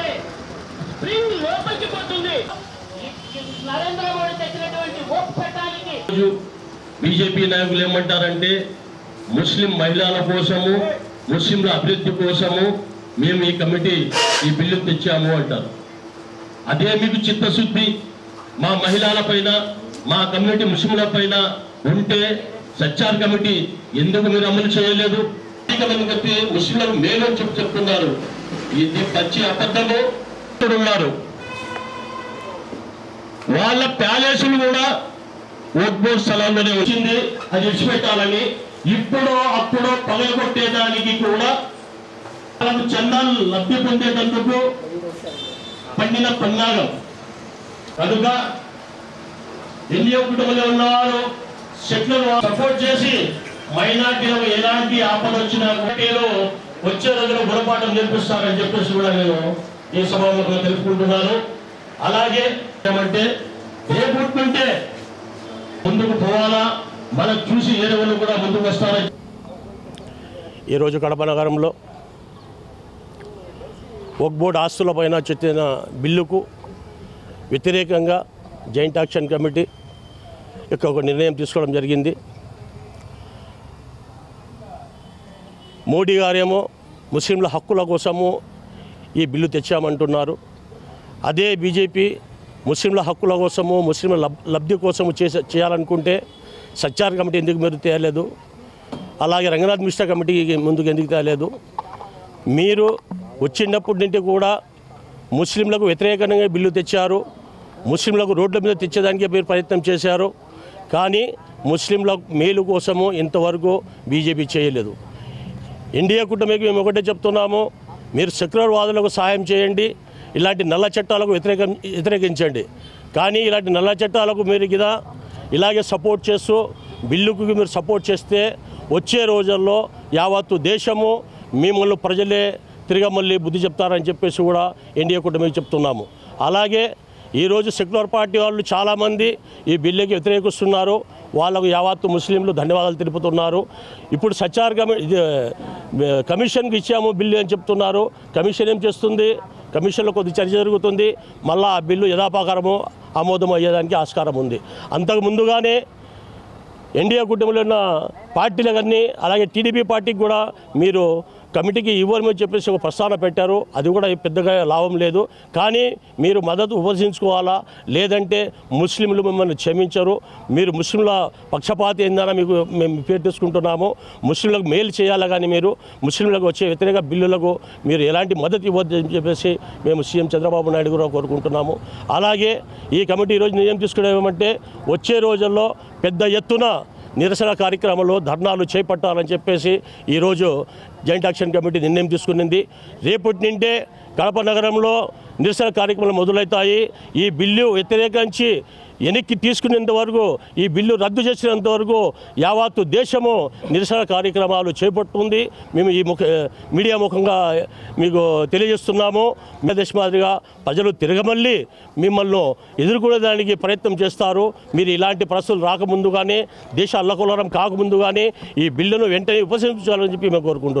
ఉంటే స్ప్రింగ్ లోపలికి పోతుంది. నరేంద్ర మోడీ తెచ్చినటువంటి ఓట్ బీజేపీ నాయకులు ఏమంటారంటే ముస్లిం మహిళల కోసము ముస్లింల అభివృద్ధి కోసము మేము ఈ కమిటీ ఈ బిల్లు తెచ్చాము అంటారు. అదే మీకు చిత్తశుద్ధి. మా మహిళల పైన మా కమ్యూనిటీ ముస్లింల పైన ఉంటే సచ్చార్ కమిటీ ఎందుకు మీరు అమలు చేయలేదు? ముస్లింలకు మేలు అని చెప్పి చెప్తున్నారు. ఇది పచ్చి అబద్ధము ఉన్నారు వాళ్ళ ప్యాలెస్లు కూడా ఓట్బోర్డ్ స్థలాల్లోనే వచ్చింది అది విడిచిపెట్టాలని. ఇప్పుడో అప్పుడు పగలగొట్టేదానికి కూడా వాళ్ళకు చందాలు లబ్ధి పొందేటందుకు పండిన పన్నాగం. కనుక ఎన్డీఏ కుటుంబంలో ఉన్నవారు సెక్యులర్ సపోర్ట్ చేసి మైనార్టీలకు ఎలాంటి ఆపద వచ్చినా ఒకటేలో వచ్చే రోజున గుణపాఠం నేర్పిస్తారని చెప్పేసి కూడా నేను ఈ సభాముఖంగా తెలుసుకుంటున్నాను అలాగే ఏమంటే ఏ పుట్టుంటే ముందుకు పోవాలా? మనం చూసి ఏ రోజులు కూడా ముందుకు వస్తారని ఈరోజు కడప నగరంలో ఒక బోర్డు ఆస్తులపైన చెందిన బిల్లుకు వ్యతిరేకంగా జాయింట్ యాక్షన్ కమిటీ యొక్క ఒక నిర్ణయం తీసుకోవడం జరిగింది. మోడీ గారేమో ముస్లింల హక్కుల కోసము ఈ బిల్లు తెచ్చామంటున్నారు. అదే బీజేపీ ముస్లింల హక్కుల కోసము ముస్లింల లబ్ధి కోసము చేసే చేయాలనుకుంటే సచ్చార్ కమిటీ ఎందుకు మీరు తేయలేదు అలాగే రంగనాథ్ మిశ్రా కమిటీకి ముందుకు ఎందుకు తేయలేదు మీరు వచ్చినప్పటి నుండి కూడా ముస్లింలకు వ్యతిరేకంగా బిల్లు తెచ్చారు. ముస్లింలకు రోడ్ల మీద తెచ్చేదానికి మీరు ప్రయత్నం చేశారు. కానీ ముస్లింల మేలు కోసము ఇంతవరకు బీజేపీ చేయలేదు. ఇండియా కూటమికి మేము ఒకటే చెప్తున్నాము మీరు సెక్యులర్ వాదులకు సహాయం చేయండి ఇలాంటి నల్ల చట్టాలకు వ్యతిరేకం వ్యతిరేకించండి. కానీ ఇలాంటి నల్ల చట్టాలకు మీరు కదా ఇలాగే సపోర్ట్ చేస్తూ బిల్లుకు మీరు సపోర్ట్ చేస్తే వచ్చే రోజుల్లో యావత్తు దేశము మిమ్మల్ని ప్రజలే తిరిగి మళ్ళీ బుద్ధి చెప్తారని చెప్పేసి కూడా ఎన్డీఏ కూటమికి చెప్తున్నాము. అలాగే ఈరోజు సెక్యులర్ పార్టీ వాళ్ళు చాలామంది ఈ బిల్లుకి వ్యతిరేకిస్తున్నారు. వాళ్ళకు యావత్తు ముస్లింలు ధన్యవాదాలు తెలుపుతున్నారు. ఇప్పుడు సచార్ కమి కమిషన్కి ఇచ్చాము బిల్లు అని చెప్తున్నారు. కమిషన్ ఏం చేస్తుంది? కమిషన్లో కొద్ది చర్చ జరుగుతుంది. మళ్ళీ ఆ బిల్లు యథాపకారము ఆమోదం అయ్యేదానికి ఆస్కారం ఉంది. అంతకు ముందుగానే ఎన్డీఏ కుటుంబంలో ఉన్న పార్టీలకన్నీ అలాగే టీడీపీ పార్టీకి కూడా మీరు కమిటీకి ఇవ్వమని చెప్పేసి ఒక ప్రస్తావన పెట్టారు. అది కూడా పెద్దగా లాభం లేదు. కానీ మీరు మద్దతు ఉపసించుకోవాలా లేదంటే ముస్లింలు మిమ్మల్ని క్షమించరు. మీరు ముస్లింల పక్షపాతి ఏందన్నా మీకు మేము పేరు తీసుకుంటున్నాము ముస్లింలకు మేలు చేయాలా కానీ మీరు? ముస్లింలకు వచ్చే వ్యతిరేక బిల్లులకు మీరు ఎలాంటి మద్దతు ఇవ్వద్దు అని చెప్పేసి మేము సీఎం చంద్రబాబు నాయుడు కూడా కోరుకుంటున్నాము. అలాగే ఈ కమిటీ ఈరోజు నిర్ణయం తీసుకునేమంటే వచ్చే రోజుల్లో పెద్ద ఎత్తున నిరసన కార్యక్రమంలో ధర్నాలు చేపట్టాలని చెప్పేసి ఈరోజు జాయింట్ యాక్షన్ కమిటీ నిర్ణయం తీసుకునింది. రేపటి నుండే కడప నగరంలో నిరసన కార్యక్రమాలు మొదలవుతాయి. ఈ బిల్లు వ్యతిరేకించి వెనక్కి తీసుకునేంత వరకు ఈ బిల్లు రద్దు చేసినంత వరకు యావత్తు దేశము నిరసన కార్యక్రమాలు చేపడుతుంది. మేము ఈ ముఖ మీడియా ముఖంగా మీకు తెలియజేస్తున్నాము. దేశ మాదిరిగా ప్రజలు తిరగమల్లి మిమ్మల్ని ఎదుర్కొనేదానికి ప్రయత్నం చేస్తారు. మీరు ఇలాంటి పరిస్థితులు రాకముందుగానే దేశ అల్లకొలరం కాకముందుగానే ఈ బిల్లును వెంటనే ఉపసంహరించాలని చెప్పి మేము కోరుకుంటున్నాం.